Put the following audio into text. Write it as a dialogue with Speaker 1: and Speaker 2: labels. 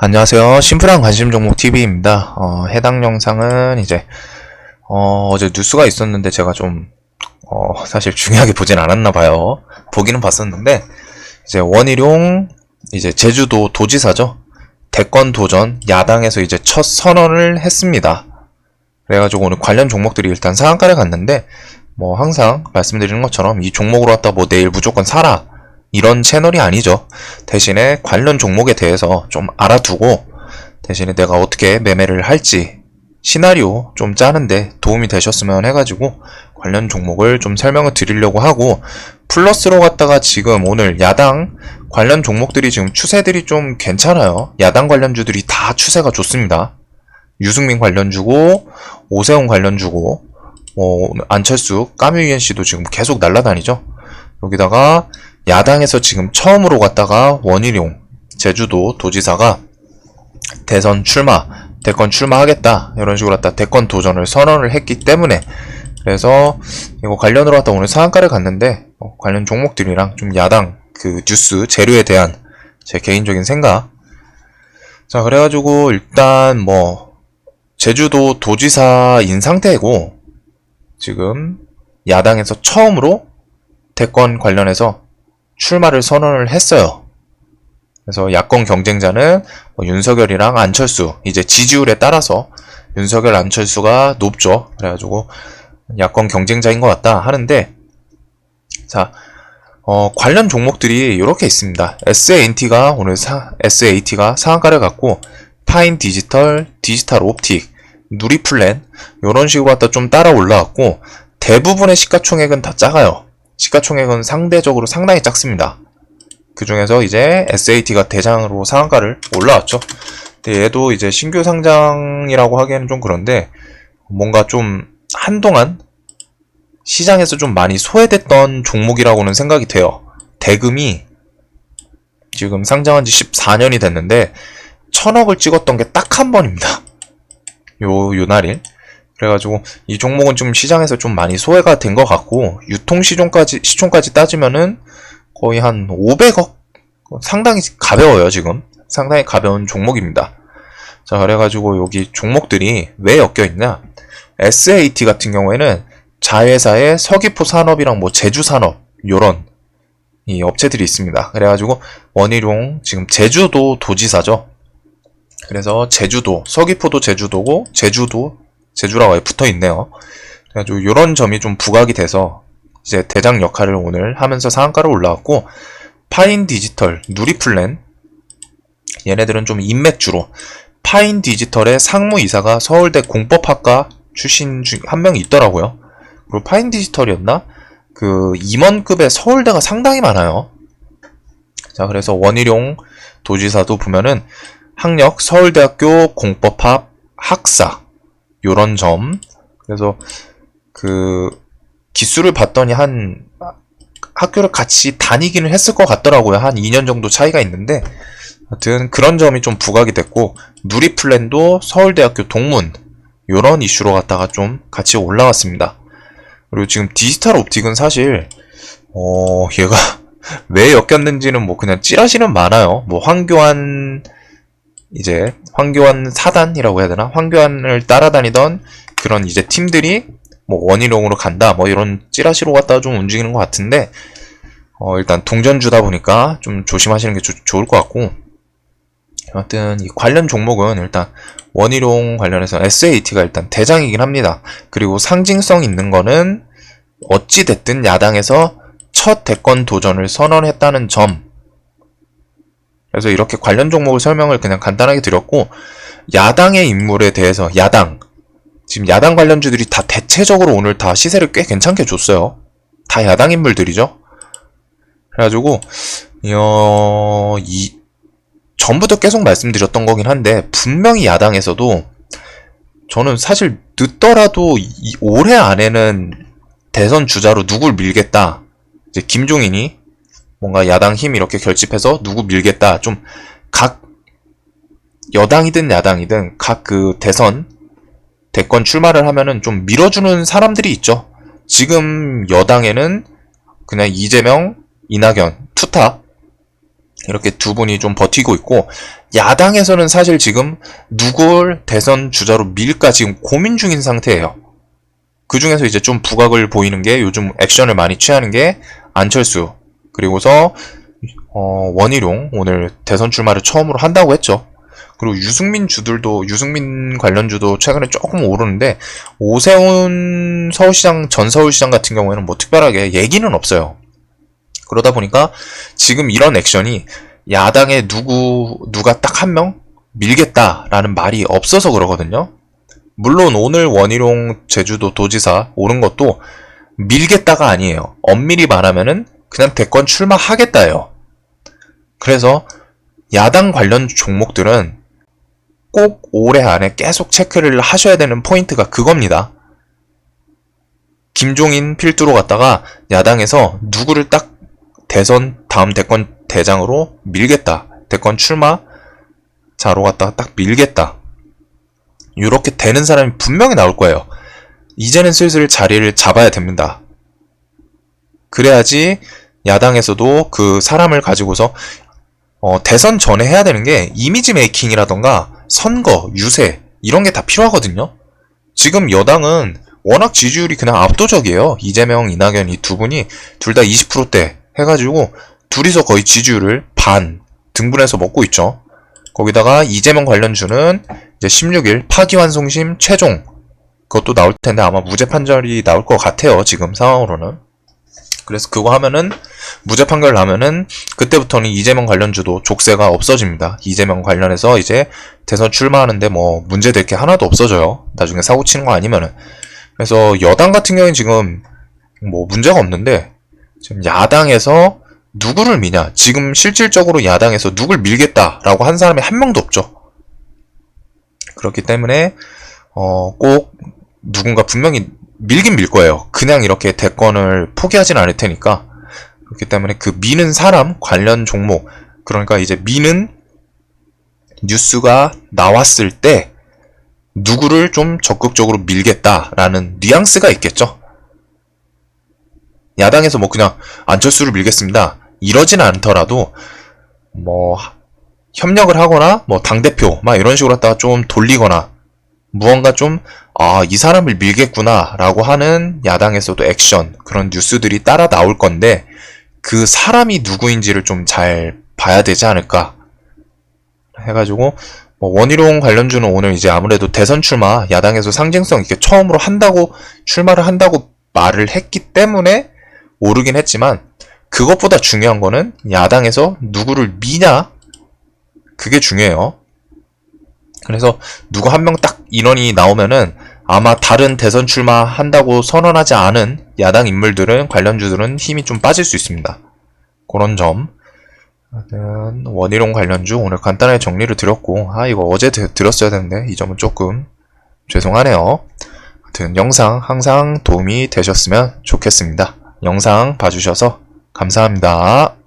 Speaker 1: 안녕하세요. 심플한 관심 종목 TV입니다. 어, 해당 영상은 이제 어, 제 뉴스가 있었는데 제가 좀 어, 사실 중요하게 보진 않았나 봐요. 보기는 봤었는데 이제 원희룡 이제 제주도 도지사죠. 대권 도전 야당에서 이제 첫 선언을 했습니다. 그래가지고 오늘 관련 종목들이 일단 상한가를 갔는데 뭐 항상 말씀드리는 것처럼 이 종목으로 왔다 뭐 내일 무조건 사라 이런 채널이 아니죠. 대신에 관련 종목에 대해서 좀 알아두고 대신에 내가 어떻게 매매를 할지 시나리오 좀 짜는데 도움이 되셨으면 해가지고 관련 종목을 좀 설명을 드리려고 하고 플러스로 갔다가 지금 오늘 야당 관련 종목들이 지금 추세들이 좀 괜찮아요. 야당 관련주들이 다 추세가 좋습니다. 유승민 관련주고 오세훈 관련주고 뭐 안철수 까뮤이엔 씨도 지금 계속 날라다니죠. 여기다가 야당에서 지금 처음으로 갔다가 원희룡 제주도 도지사가 대선 출마, 대권 출마하겠다 이런 식으로 갖다 대권 도전을 선언을 했기 때문에 그래서 이거 관련으로 갖다 오늘 상한가를 갔는데 어, 관련 종목들이랑 좀 야당 그 뉴스 재료에 대한 제 개인적인 생각. 자 그래가지고 일단 뭐 제주도 도지사인 상태고 지금 야당에서 처음으로 대권 관련해서 출마를 선언을 했어요. 그래서 야권 경쟁자는 뭐 윤석열이랑 안철수 이제 지지율에 따라서 윤석열 안철수가 높죠. 그래가지고 야권 경쟁자인 것 같다 하는데 자 어, 관련 종목들이 이렇게 있습니다. SANT가 오늘 사, SAT가 상한가를 갖고 파인 디지털, 디지털 옵틱, 누리플랜 이런 식으로 갖다 좀 따라 올라왔고 대부분의 시가총액은 다 작아요. 시가총액은 상대적으로 상당히 작습니다. 그 중에서 이제 SAT가 대장으로 상한가를 올라왔죠. 근데 얘도 이제 신규 상장이라고 하기에는 좀 그런데 뭔가 좀 한동안 시장에서 좀 많이 소외됐던 종목이라고는 생각이 돼요. 대금이 지금 상장한 지 14년이 됐는데 천억을 찍었던 게 딱 한 번입니다. 요, 요 날일. 그래가지고 이 종목은 좀 시장에서 좀 많이 소외가 된 것 같고 유통 시종까지 시총까지 따지면은 거의 한 500억 상당히 가벼워요 지금 상당히 가벼운 종목입니다. 자 그래가지고 여기 종목들이 왜 엮여 있냐? SAT 같은 경우에는 자회사의 서귀포 산업이랑 뭐 제주 산업 요런 이 업체들이 있습니다. 그래가지고 원희룡 지금 제주도 도지사죠. 그래서 제주도 서귀포도 제주도고 제주도 제주라고 붙어 있네요. 그래가지고 이런 점이 좀 부각이 돼서 이제 대장 역할을 오늘 하면서 상한가로 올라왔고 파인 디지털, 누리플랜 얘네들은 좀 인맥주로 파인 디지털의 상무 이사가 서울대 공법학과 출신 중 한 명이 있더라고요. 그리고 파인 디지털이었나? 그 임원급의 서울대가 상당히 많아요. 자, 그래서 원희룡 도지사도 보면은 학력 서울대학교 공법학 학사 요런 점. 그래서 그 기수를 봤더니 한 학교를 같이 다니기는 했을 것 같더라고요. 한 2년 정도 차이가 있는데 하여튼 그런 점이 좀 부각이 됐고 누리플랜도 서울대학교 동문 요런 이슈로 갖다가 좀 같이 올라왔습니다. 그리고 지금 디지털 옵틱은 사실 어 얘가 왜 엮였는지는 뭐 그냥 찌라시는 많아요. 뭐 황교안 이제 황교안 사단이라고 해야 되나? 황교안을 따라다니던 그런 이제 팀들이 뭐 원희룡으로 간다 뭐 이런 찌라시로 갖다가 좀 움직이는 것 같은데 어 일단 동전주다 보니까 좀 조심하시는 게 조, 좋을 것 같고 아무튼 이 관련 종목은 일단 원희룡 관련해서 SAT가 일단 대장이긴 합니다. 그리고 상징성 있는 거는 어찌 됐든 야당에서 첫 대권 도전을 선언했다는 점 그래서 이렇게 관련 종목을 설명을 그냥 간단하게 드렸고 야당의 인물에 대해서 야당 지금 야당 관련주들이 다 대체적으로 오늘 다 시세를 꽤 괜찮게 줬어요. 다 야당 인물들이죠. 그래가지고 어, 이 전부터 계속 말씀드렸던 거긴 한데 분명히 야당에서도 저는 사실 늦더라도 이 올해 안에는 대선 주자로 누굴 밀겠다. 이제 김종인이 뭔가 야당 힘 이렇게 결집해서 누구 밀겠다. 좀 각 여당이든 야당이든 각 그 대선 대권 출마를 하면은 좀 밀어주는 사람들이 있죠. 지금 여당에는 그냥 이재명, 이낙연, 투탑 이렇게 두 분이 좀 버티고 있고 야당에서는 사실 지금 누굴 대선 주자로 밀까 지금 고민 중인 상태예요. 그 중에서 이제 좀 부각을 보이는 게 요즘 액션을 많이 취하는 게 안철수 그리고서 어, 원희룡 오늘 대선 출마를 처음으로 한다고 했죠. 그리고 유승민 주들도 유승민 관련 주도 최근에 조금 오르는데 오세훈 서울시장 전 서울시장 같은 경우에는 뭐 특별하게 얘기는 없어요. 그러다 보니까 지금 이런 액션이 야당에 누구 누가 딱 한 명 밀겠다라는 말이 없어서 그러거든요. 물론 오늘 원희룡 제주도 도지사 오른 것도 밀겠다가 아니에요. 엄밀히 말하면은 그냥 대권 출마하겠다예요. 그래서 야당 관련 종목들은 꼭 올해 안에 계속 체크를 하셔야 되는 포인트가 그겁니다. 김종인 필두로 갔다가 야당에서 누구를 딱 대선 다음 대권 대장으로 밀겠다. 대권 출마 자로 갔다가 딱 밀겠다. 이렇게 되는 사람이 분명히 나올 거예요. 이제는 슬슬 자리를 잡아야 됩니다. 그래야지 야당에서도 그 사람을 가지고서 어, 대선 전에 해야 되는 게 이미지 메이킹이라던가 선거, 유세 이런 게 다 필요하거든요. 지금 여당은 워낙 지지율이 그냥 압도적이에요. 이재명, 이낙연 이 두 분이 둘 다 20%대 해가지고 둘이서 거의 지지율을 반 등분해서 먹고 있죠. 거기다가 이재명 관련주는 이제 16일 파기환송심 최종 그것도 나올 텐데 아마 무죄 판결이 나올 것 같아요. 지금 상황으로는. 그래서 그거 하면은 무죄 판결 나면은 그때부터는 이재명 관련주도 족쇄가 없어집니다. 이재명 관련해서 이제 대선 출마하는데 뭐 문제 될 게 하나도 없어져요. 나중에 사고 치는 거 아니면은. 그래서 여당 같은 경우는 지금 뭐 문제가 없는데 지금 야당에서 누구를 미냐? 지금 실질적으로 야당에서 누굴 밀겠다라고 한 사람이 한 명도 없죠. 그렇기 때문에 어, 꼭 누군가 분명히 밀긴 밀 거예요. 그냥 이렇게 대권을 포기하진 않을 테니까. 그렇기 때문에 그 미는 사람 관련 종목 그러니까 이제 미는 뉴스가 나왔을 때 누구를 좀 적극적으로 밀겠다라는 뉘앙스가 있겠죠. 야당에서 뭐 그냥 안철수를 밀겠습니다. 이러진 않더라도 뭐 협력을 하거나 뭐 당대표 막 이런 식으로 갖다가 좀 돌리거나 무언가 좀 아, 이 사람을 밀겠구나 라고 하는 야당에서도 액션 그런 뉴스들이 따라 나올 건데 그 사람이 누구인지를 좀 잘 봐야 되지 않을까 해가지고 뭐 원희룡 관련주는 오늘 이제 아무래도 대선 출마 야당에서 상징성 있게 처음으로 한다고 출마를 한다고 말을 했기 때문에 오르긴 했지만 그것보다 중요한 거는 야당에서 누구를 미냐 그게 중요해요. 그래서 누구 한 명 딱 인원이 나오면은 아마 다른 대선 출마한다고 선언하지 않은 야당 인물들은 관련주들은 힘이 좀 빠질 수 있습니다. 그런 점. 원희룡 관련주 오늘 간단하게 정리를 드렸고 아 이거 어제 드, 들었어야 되는데 이 점은 조금 죄송하네요. 하여튼 영상 항상 도움이 되셨으면 좋겠습니다. 영상 봐주셔서 감사합니다.